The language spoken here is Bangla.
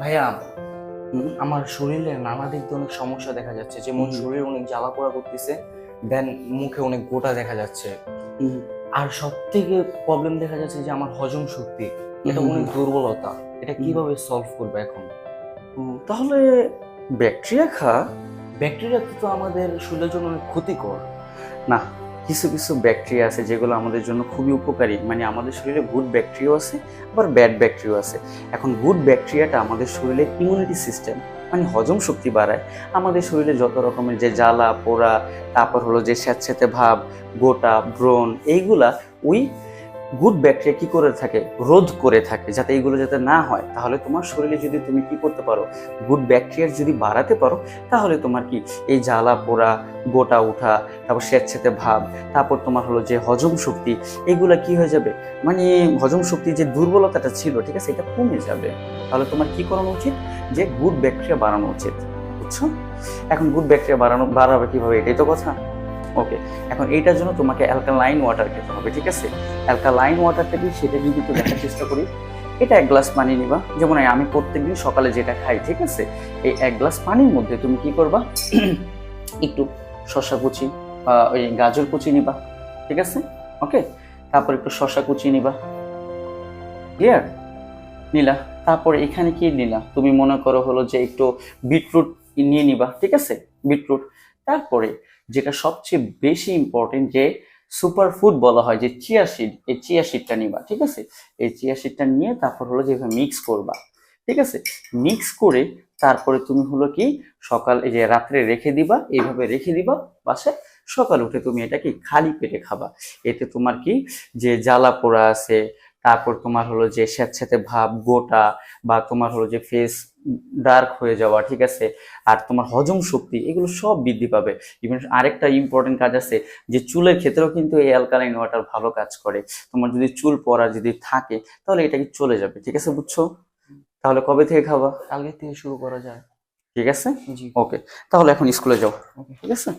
ভাইয়া আমার শরীরে নানা দিক দিয়ে অনেক সমস্যা দেখা যাচ্ছে। যেমন। শরীর অনেক জ্বালা পোড়া করতেছে দেন মুখে অনেক গোটা দেখা যাচ্ছে। আর সব থেকে প্রবলেম দেখা যাচ্ছে যে আমার হজম শক্তি এটা অনেক দুর্বলতা এটা কীভাবে সলভ করবে এখন? তাহলে ব্যাকটেরিয়া খা। ব্যাকটেরিয়া তো আমাদের শরীরের জন্য অনেক ক্ষতিকর। না কিছু কিছু ব্যাকটেরিয়া আছে যেগুলো আমাদের জন্য খুবই উপকারী। মানে আমাদের শরীরে গুড ব্যাকটেরিয়াও আছে, আবার ব্যাড ব্যাকটেরিয়াও আছে। এখন গুড ব্যাকটেরিয়াটা আমাদের শরীরে ইমিউনিটি সিস্টেম মানে হজম শক্তি বাড়ায়। আমাদের শরীরে যত রকমের যে জ্বালা, পোড়া, তারপর হলো যে স্যাঁতস্যাঁতে ভাব, গোটা, ব্রণ, এইগুলা ওই গুড ব্যাকটেরিয়া কি করে থাকে? রোধ করে থাকে যাতে এইগুলো যাতে না হয়। তাহলে তোমার শরীরে যদি তুমি কি করতে পারো? গুড ব্যাকটেরিয়া যদি বাড়াতে পারো, তাহলে তোমার কি? এই জ্বালা পোড়া, গোটা উঠা তারপর স্বেচ্ছাতে ভাব, তারপর তোমার হলো যে হজম শক্তি, এগুলা কি হয়ে যাবে? মানে হজম শক্তি যে দুর্বলতাটা ছিল, ঠিক আছে? এটা কমে যাবে। তাহলে তোমার কি করানো উচিত? যে গুড ব্যাকটেরিয়া বাড়ানো উচিত। বুঝছ? এখন গুড ব্যাকটেরিয়া বাড়ানো, বাড়াবে কীভাবে? এটাই তো কথা। ওকে এখন এইটার জন্য তোমাকে অ্যালকালাইন ওয়াটার খেতে হবে, ঠিক আছে? অ্যালকালাইন ওয়াটারটা কি? সেটা যদি একটু দেখার চেষ্টা করি। এটা এক গ্লাস পানি নিবা। যেমন আমি প্রত্যেকদিন সকালে যেটা খাই, ঠিক আছে? এই এক গ্লাস পানির মধ্যে তুমি কি করবা? একটু শসা কুচি বা ওই গাজর কুচি নিবা, ঠিক আছে? ওকে তারপর একটু শসা কুচি নিবা। ক্লিয়ার নিলা। তারপর এখানে কি নিলা? তুমি মনে করো হলো যে একটু বিটরুট নিয়ে নিবা, ঠিক আছে? বিটরুট। তারপরে যেটা সবচেয়ে বেশি ইম্পর্টেন্ট যে সুপার ফুড বলা হয়, যে চিয়া সিড এই চিয়া সিডটা নিবা, ঠিক আছে? এই চিয়া সিডটা নিয়ে তারপর হলো যেভাবে মিক্স করবা, ঠিক আছে? মিক্স করে তারপরে তুমি হলো কি, সকাল এই যে রাত্রে রেখে দিবা, এইভাবে রেখে দিবা বাসায় সকাল উঠে তুমি এটা কি খালি পেটে খাবা। এতে তোমার কি, যে জ্বালা পোড়া আছে তারপর তোমার হলো যে স্যাঁতস্যাঁতে ভাব গোটা বা তোমার হলো যে ফেস ডার্ক হয়ে যাওয়া ঠিক আছে? আর তোমার হজম শক্তি এগুলো সব বৃদ্ধি পাবে। ইভেন আরেকটা ইম্পর্টেন্ট কাজ আছে যে চুলের ক্ষেত্রেও কিন্তু এই অ্যালকালাইন ওয়াটার ভালো কাজ করে। তোমার যদি চুল পড়া যদি থাকে তাহলে এটা কি চলে যাবে ঠিক আছে বুঝছ? তাহলে কবে থেকে খাবা? কালকে থেকে শুরু করা যায়। ঠিক আছে? জি। ওকে তাহলে এখন স্কুলে যাও ঠিক আছে?